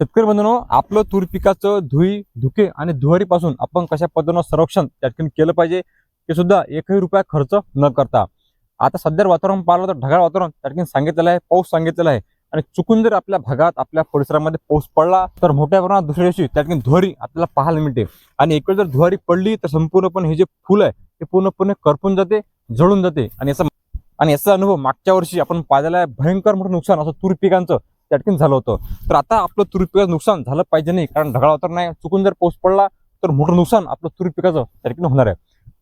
शेतकरी बंधूंनो आपलं तूर पिकाचं धुई धुके आणि धुवारीपासून आपण कशा पद्धतीनं संरक्षण त्या ठिकाणी केलं पाहिजे ते सुद्धा एकही रुपया खर्च न करता. आता सध्या वातावरण पाहिलं तर ढगाळ वातावरण त्या ठिकाणी सांगितलेलं आहे पाऊस सांगितलेला आहे. आणि चुकून जर आपल्या भागात आपल्या परिसरामध्ये पाऊस पडला तर मोठ्या प्रमाणात दुसऱ्या दिवशी त्या ठिकाणी धुवारी आपल्याला पाहायला मिळते. आणि एक जर धुवारी पडली तर संपूर्णपणे हे जे फुल आहे ते पूर्णपणे करपून जाते जळून जाते. आणि याचा आणि याचा अनुभव मागच्या वर्षी आपण पाहिलेला आहे भयंकर मोठं नुकसान असं तूर पिकांचं. त्या झालं होतं. तर आता आपलं तुरी पिकाचं नुकसान झालं पाहिजे नाही कारण ढगाळ वातावरण नाही चुकून जर पाऊस पडला तर मोठं नुकसान आपलं तूर पिकाचं त्या ठिकाणी होणार आहे.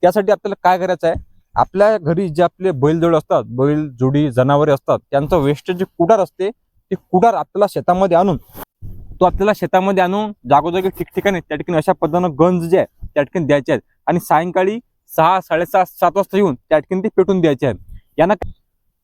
त्यासाठी आपल्याला काय करायचं आहे? आपल्या घरी जे आपले बैलजोड असतात बैल जोडी जनावरे असतात त्यांचं वेस्ट जे कुडार असते ते कुडार आपल्याला शेतामध्ये आणून तो आपल्याला शेतामध्ये आणून जागोजागी ठिकठिकाणी त्या ठिकाणी अशा पद्धतीनं गंज जे आहे त्या ठिकाणी द्यायचे आहेत. आणि सायंकाळी सहा साडेसहा सात वाजता येऊन त्या ठिकाणी ते पेटून द्यायचे आहेत. यांना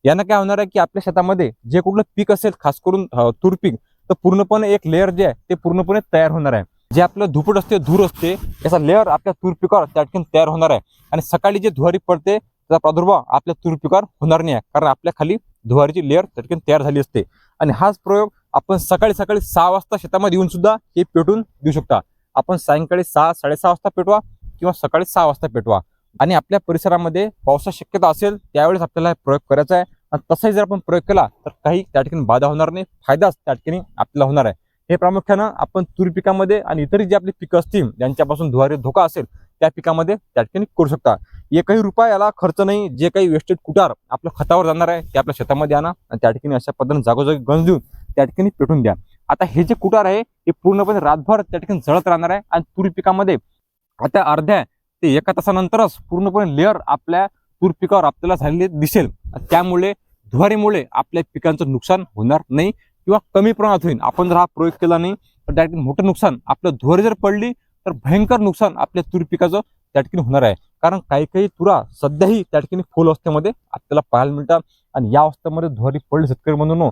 यानं काय होणार आहे की आपल्या शेतामध्ये जे कुठलं पीक असेल खास करून तूर पीक तर पूर्णपणे एक लेअर जे आहे ते पूर्णपणे तयार होणार आहे. जे आपलं धुपट असते धूर असते याचा लेअर आपल्या तूर पिकावर त्या ठिकाणी तयार होणार आहे. आणि सकाळी जे धुवारी पडते त्याचा प्रादुर्भाव आपल्या तूर पिकावर होणार नाही आहे कारण आपल्या खाली धुवारीची लेअर त्या ठिकाणी तयार झाली असते. आणि हाच प्रयोग आपण सकाळी सकाळी सहा वाजता शेतामध्ये येऊन सुद्धा हे पेटून देऊ शकता. आपण सायंकाळी सहा साडेसहा वाजता पेटवा किंवा सकाळी सहा वाजता पेटवा. आणि आपल्या परिसरामध्ये पावसाची शक्यता असेल त्यावेळेस आपल्याला हा प्रयोग करायचा आहे. आणि तसाही जर आपण प्रयोग केला तर काही त्या ठिकाणी बाधा होणार नाही. फायदाच त्या ठिकाणी आपल्याला होणार आहे. हे प्रामुख्यानं आपण तूर पिकामध्ये आणि इतरही जे आपली पिकं असतील ज्यांच्यापासून धुवारी धोका असेल त्या पिकामध्ये त्या ठिकाणी करू शकता. एकही रुपया याला खर्च नाही. जे काही वेस्टेड कुटार आपल्या खतावर जाणार आहे ते आपल्या शेतामध्ये आणा आणि त्या ठिकाणी अशा पद्धतीने जागोजागी गंज देऊन त्या ठिकाणी पेटून द्या. आता हे जे कुटार आहे हे पूर्णपणे रातभर त्या ठिकाणी जळत राहणार आहे. आणि तूर पिकामध्ये आता अर्ध्या ते एका तासानंतरच पूर्णपणे लेअर आपल्या तूर पिकावर आपल्याला झालेले दिसेल. त्यामुळे धुवारीमुळे आपल्या पिकांचं नुकसान होणार नाही किंवा कमी प्रमाणात होईल. आपण जर हा प्रयोग केला नाही तर त्या ठिकाणी मोठं नुकसान आपलं धुवारी जर पडली तर भयंकर नुकसान आपल्या तूर पिकाचं त्या ठिकाणी होणार आहे. कारण काही काही तुरा सध्याही त्या ठिकाणी फुल अवस्थेमध्ये आपल्याला पाहायला मिळतात. आणि या अवस्थेमध्ये धुवारी पडली शेतकरी म्हणून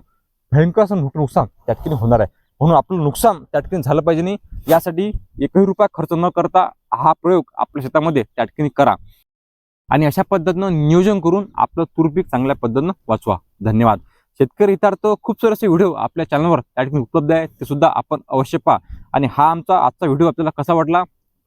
भयंकर असं मोठं नुकसान त्या ठिकाणी होणार आहे. म्हणून आपलं नुकसान त्या ठिकाणी झालं पाहिजे नाही. यासाठी एकही रुपया खर्च न करता हा प्रयोग आपल्या शेतामध्ये त्या ठिकाणी करा. आणि अशा पद्धतीनं नियोजन करून आपलं तुरपीक चांगल्या पद्धतीनं वाचवा. धन्यवाद. शेतकरी हितार्थ खूप सारे असे व्हिडिओ आपल्या चॅनलवर त्या ठिकाणी उपलब्ध आहे ते सुद्धा आपण अवश्य पहा. आणि हा आमचा आजचा व्हिडिओ आपल्याला कसा वाटला?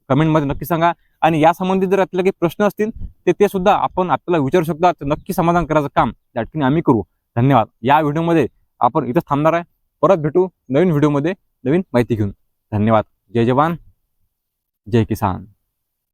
कमेंटमध्ये नक्की सांगा. आणि या संबंधित जर आपल्याला काही प्रश्न असतील ते ते सुद्धा आपण आपल्याला विचारू शकता. तर नक्की समाधान करायचं काम त्या ठिकाणी आम्ही करू. धन्यवाद. या व्हिडिओमध्ये आपण इथंच थांबणार आहे. परत भेटू नवीन व्हिडिओमध्ये नवीन माहिती घेऊन. धन्यवाद. जय जवान. जय किसान.